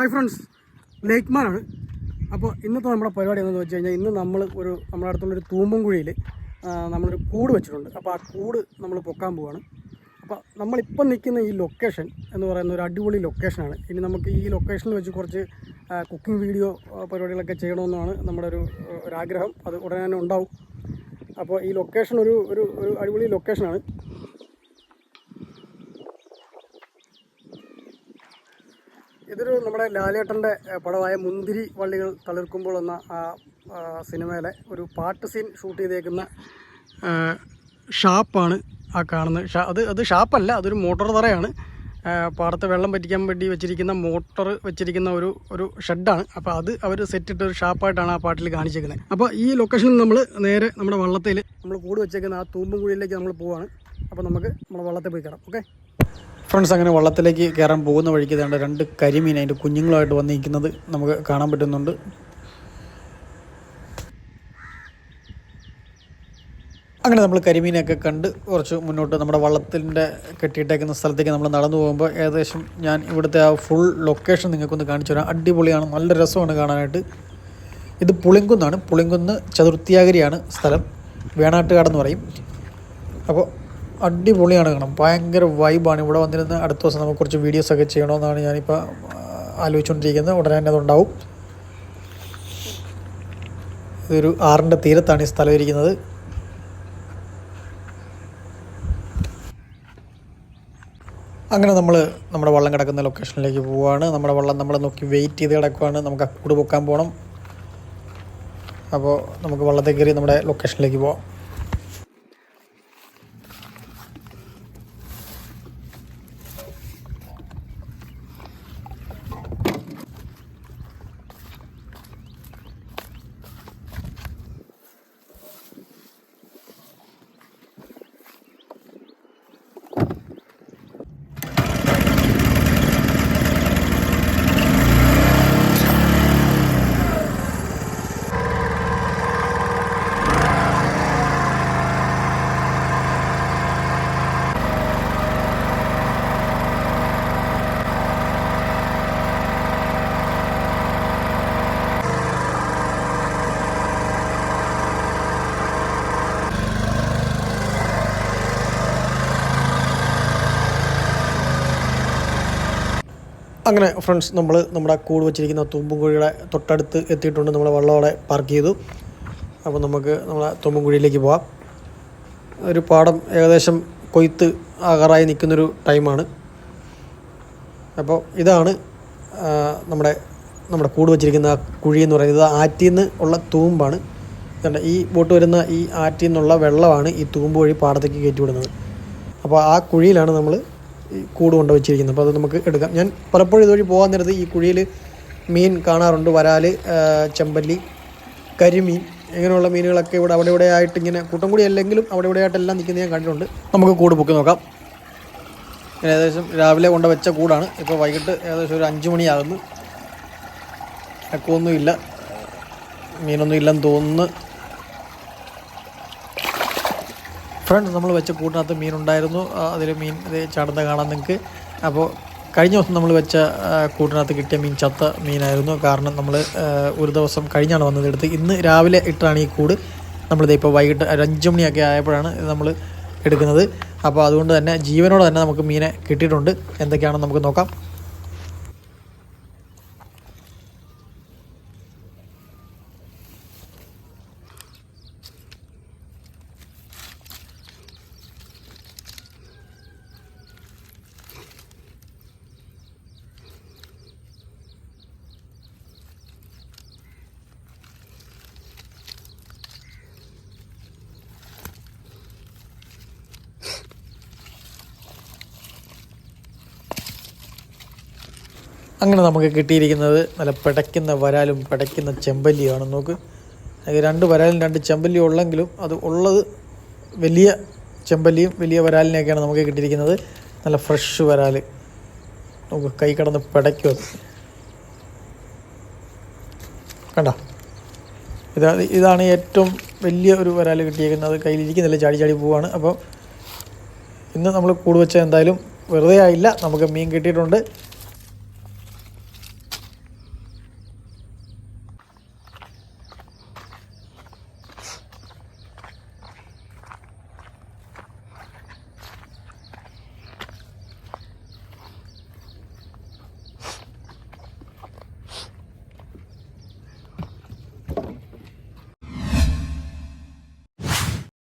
Hi friends ലേക്ക്മാനാണ് അപ്പോൾ ഇന്നത്തെ നമ്മുടെ പരിപാടി എന്താണെന്ന് വെച്ച് കഴിഞ്ഞാൽ ഇന്ന് നമ്മൾ ഒരു നമ്മുടെ അടുത്തുള്ളൊരു തൂമ്പൻകുഴിയിൽ നമ്മളൊരു കൂട് വെച്ചിട്ടുണ്ട്. അപ്പോൾ ആ കൂട് നമ്മൾ പൊക്കാൻ പോവാണ്. അപ്പോൾ നമ്മളിപ്പം നിൽക്കുന്ന ഈ ലൊക്കേഷൻ എന്ന് പറയുന്ന ഒരു അടിപൊളി ലൊക്കേഷനാണ് ഇനി നമുക്ക് ഈ ലൊക്കേഷനിൽ വെച്ച് കുറച്ച് കുക്കിംഗ് വീഡിയോ പരിപാടികളൊക്കെ ചെയ്യണമെന്നാണ് നമ്മുടെ ഒരു ഒരാഗ്രഹം അത് ഉടനെ തന്നെ ഉണ്ടാവും. അപ്പോൾ ഈ ലൊക്കേഷൻ ഒരു ഒരു ഒരു അടിപൊളി ലൊക്കേഷനാണ് ഇതൊരു നമ്മുടെ ലാലേട്ടന്റെ പടമായ മുന്തിരി വള്ളികൾ തളിർക്കുമ്പോൾ എന്ന ആ സിനിമയിലെ ഒരു പാട്ട് സീൻ ഷൂട്ട് ചെയ്തേക്കുന്ന ഷാപ്പാണ് ആ കാണുന്നത്. ഷാ അത് അത് ഷാപ്പല്ല അതൊരു മോട്ടോർ തറയാണ്. പാടത്ത് വെള്ളം പറ്റിക്കാൻ വേണ്ടി വെച്ചിരിക്കുന്ന മോട്ടോർ വെച്ചിരിക്കുന്ന ഒരു ഒരു ഷെഡാണ്. അപ്പോൾ അത് അവർ സെറ്റിട്ട് ഒരു ഷാപ്പായിട്ടാണ് ആ പാട്ടിൽ കാണിച്ചേക്കുന്നത്. അപ്പോൾ ഈ ലൊക്കേഷനിൽ നമ്മൾ നേരെ നമ്മുടെ വള്ളത്തിൽ നമ്മൾ കൂട് വെച്ചേക്കുന്ന ആ തൂമ്പും കുഴിയിലേക്ക് നമ്മൾ പോവുകയാണ് അപ്പോൾ നമുക്ക് നമ്മുടെ വള്ളത്തിൽ പോയി കയറാം. ഓക്കെ? ഫ്രണ്ട്സ് അങ്ങനെ വള്ളത്തിലേക്ക് കയറാൻ പോകുന്ന വഴിക്ക് വേണ്ട രണ്ട് കരിമീൻ അതിന്റെ കുഞ്ഞുങ്ങളുമായിട്ട് വന്നിരിക്കുന്നത് നമുക്ക് കാണാൻ പറ്റുന്നുണ്ട്. അങ്ങനെ നമ്മൾ കരിമീനൊക്കെ കണ്ട് കുറച്ച് മുന്നോട്ട് നമ്മുടെ വള്ളത്തിന്റെ കെട്ടിയിട്ടേക്കുന്ന സ്ഥലത്തേക്ക് നമ്മൾ നടന്നു പോകുമ്പോൾ ഏകദേശം ഞാൻ ഇവിടുത്തെ ആ ഫുൾ ലൊക്കേഷൻ നിങ്ങൾക്കൊന്ന് കാണിച്ചു തരാം. അടിപൊളിയാണ് നല്ല രസമാണ് കാണാനായിട്ട്. ഇത് പുളിങ്കുന്നാണ്. പുളിങ്കുന്ന് ചതുർത്ഥിയാഗിരിയാണ് സ്ഥലം. വേണാട്ടുകാടെന്ന് പറയും. അപ്പോൾ അടിപൊളിയാണ് കാണാം ഭയങ്കര വൈബാണ് ഇവിടെ വന്നിരുന്ന് അടുത്ത ദിവസം നമുക്ക് കുറച്ച് വീഡിയോസൊക്കെ ചെയ്യണമെന്നാണ് ഞാനിപ്പോൾ ആലോചിച്ചുകൊണ്ടിരിക്കുന്നത് ഉടനെ തന്നെ അതുണ്ടാവും. ഇതൊരു ആറിന്റെ തീരത്താണ് ഈ സ്ഥലം ഇരിക്കുന്നത്. അങ്ങനെ നമ്മൾ നമ്മുടെ വള്ളം കിടക്കുന്ന ലൊക്കേഷനിലേക്ക് പോവുകയാണ് നമ്മുടെ വള്ളം നമ്മൾ നോക്കി വെയിറ്റ് ചെയ്ത് കിടക്കുവാണ്. നമുക്ക് അക്കൂട് കൂട് പൊക്കാൻ പോകണം അപ്പോൾ നമുക്ക് വള്ളത്തെ കയറി നമ്മുടെ ലൊക്കേഷനിലേക്ക് പോവാം. അങ്ങനെ ഫ്രണ്ട്സ് നമ്മൾ നമ്മുടെ കൂട് വെച്ചിരിക്കുന്ന തുമ്പുംകുഴിയുടെ തൊട്ടടുത്ത് എത്തിയിട്ടുണ്ട്. നമ്മൾ വള്ളം അവിടെ പാർക്ക് ചെയ്തു. അപ്പോൾ നമുക്ക് നമ്മളെ തുമ്പുംകുഴിയിലേക്ക് പോവാം. ഒരു പാടം ഏകദേശം കൊയ്ത്ത് ആകാറായി നിൽക്കുന്നൊരു ടൈമാണ് അപ്പോൾ ഇതാണ് നമ്മുടെ നമ്മുടെ കൂട് വെച്ചിരിക്കുന്ന കുഴി എന്ന് പറയുന്നത്. ആറ്റിൽ നിന്ന് ഉള്ള തൂമ്പാണ്. കണ്ട ഈ ബോട്ട് വരുന്ന ഈ ആറ്റിൽ നിന്നുള്ള വെള്ളമാണ് ഈ തൂമ്പ് വഴി പാടത്തേക്ക് കയറ്റി വിടുന്നത്. അപ്പോൾ ആ കുഴിയിലാണ് നമ്മൾ കൂട് കൊണ്ട് വെച്ചിരിക്കുന്നത് അപ്പോൾ അത് നമുക്ക് എടുക്കാം. ഞാൻ പലപ്പോഴും ഇതുവഴി പോകാൻ നേരത്ത് ഈ കുഴിയിൽ മീൻ കാണാറുണ്ട്. വരാൽ ചെമ്പല്ലി കരിമീൻ ഇങ്ങനെയുള്ള മീനുകളൊക്കെ ഇവിടെ അവിടെ ഇവിടെ ആയിട്ട് ഇങ്ങനെ കൂട്ടം കൂടി അല്ലെങ്കിലും അവിടെ ഇവിടെ ആയിട്ടെല്ലാം നിൽക്കുന്നത് ഞാൻ കണ്ടിട്ടുണ്ട്. നമുക്ക് കൂട് പൊക്കി നോക്കാം. ഏകദേശം രാവിലെ കൊണ്ട് വെച്ച കൂടാണ്. ഇപ്പോൾ വൈകിട്ട് ഏകദേശം ഒരു അഞ്ച് മണിയാകുന്നു. അക്കമൊന്നും മീനൊന്നും ഇല്ലെന്ന് തോന്നുന്നു. ഫ്രണ്ട്സ് നമ്മൾ വെച്ച കൂട്ടിനകത്ത് മീനുണ്ടായിരുന്നു. അതിൽ മീൻ ചാടുന്ന കാണാൻ നിങ്ങൾക്ക്. അപ്പോൾ കഴിഞ്ഞ ദിവസം നമ്മൾ വെച്ച കൂട്ടിനകത്ത് കിട്ടിയ മീൻ ചത്ത മീനായിരുന്നു. കാരണം നമ്മൾ ഒരു ദിവസം കഴിഞ്ഞാണ് വന്നത് എടുത്ത്. ഇന്ന് രാവിലെ ഇട്ടാണ് ഈ കൂട്. നമ്മളിത് ഇപ്പോൾ വൈകിട്ട് ഒരു അഞ്ച് മണിയൊക്കെ ആയപ്പോഴാണ് നമ്മൾ എടുക്കുന്നത്. അപ്പോൾ അതുകൊണ്ട് തന്നെ ജീവനോടെ തന്നെ നമുക്ക് മീനെ കിട്ടിയിട്ടുണ്ട്. എന്തൊക്കെയാണെന്ന് നമുക്ക് നോക്കാം. അങ്ങനെ നമുക്ക് കിട്ടിയിരിക്കുന്നത് നല്ല പിടയ്ക്കുന്ന വരാലും പിടയ്ക്കുന്ന ചെമ്പല്ലിയാണ്. നോക്ക്. അത് രണ്ട് വരാലും രണ്ട് ചെമ്പല്ലിയും ഉള്ളെങ്കിലും അത് ഉള്ളത് വലിയ ചെമ്പല്ലിയും വലിയ വരാലിനെയൊക്കെയാണ് നമുക്ക് കിട്ടിയിരിക്കുന്നത്. നല്ല ഫ്രഷ് വരാൽ നമുക്ക് കൈ കടന്ന് പിടയ്ക്കും അത്. കണ്ട? ഇതാ ഇതാണ് ഏറ്റവും വലിയ ഒരു വരാൽ കിട്ടിയിരിക്കുന്നത്. കയ്യിലിരിക്കുന്നില്ല ചാടി ചാടി പോവാണ്. അപ്പോൾ ഇന്ന് നമ്മൾ കൂട് വെച്ച എന്തായാലും വെറുതെ ആയില്ല. നമുക്ക് മീൻ കിട്ടിയിട്ടുണ്ട്.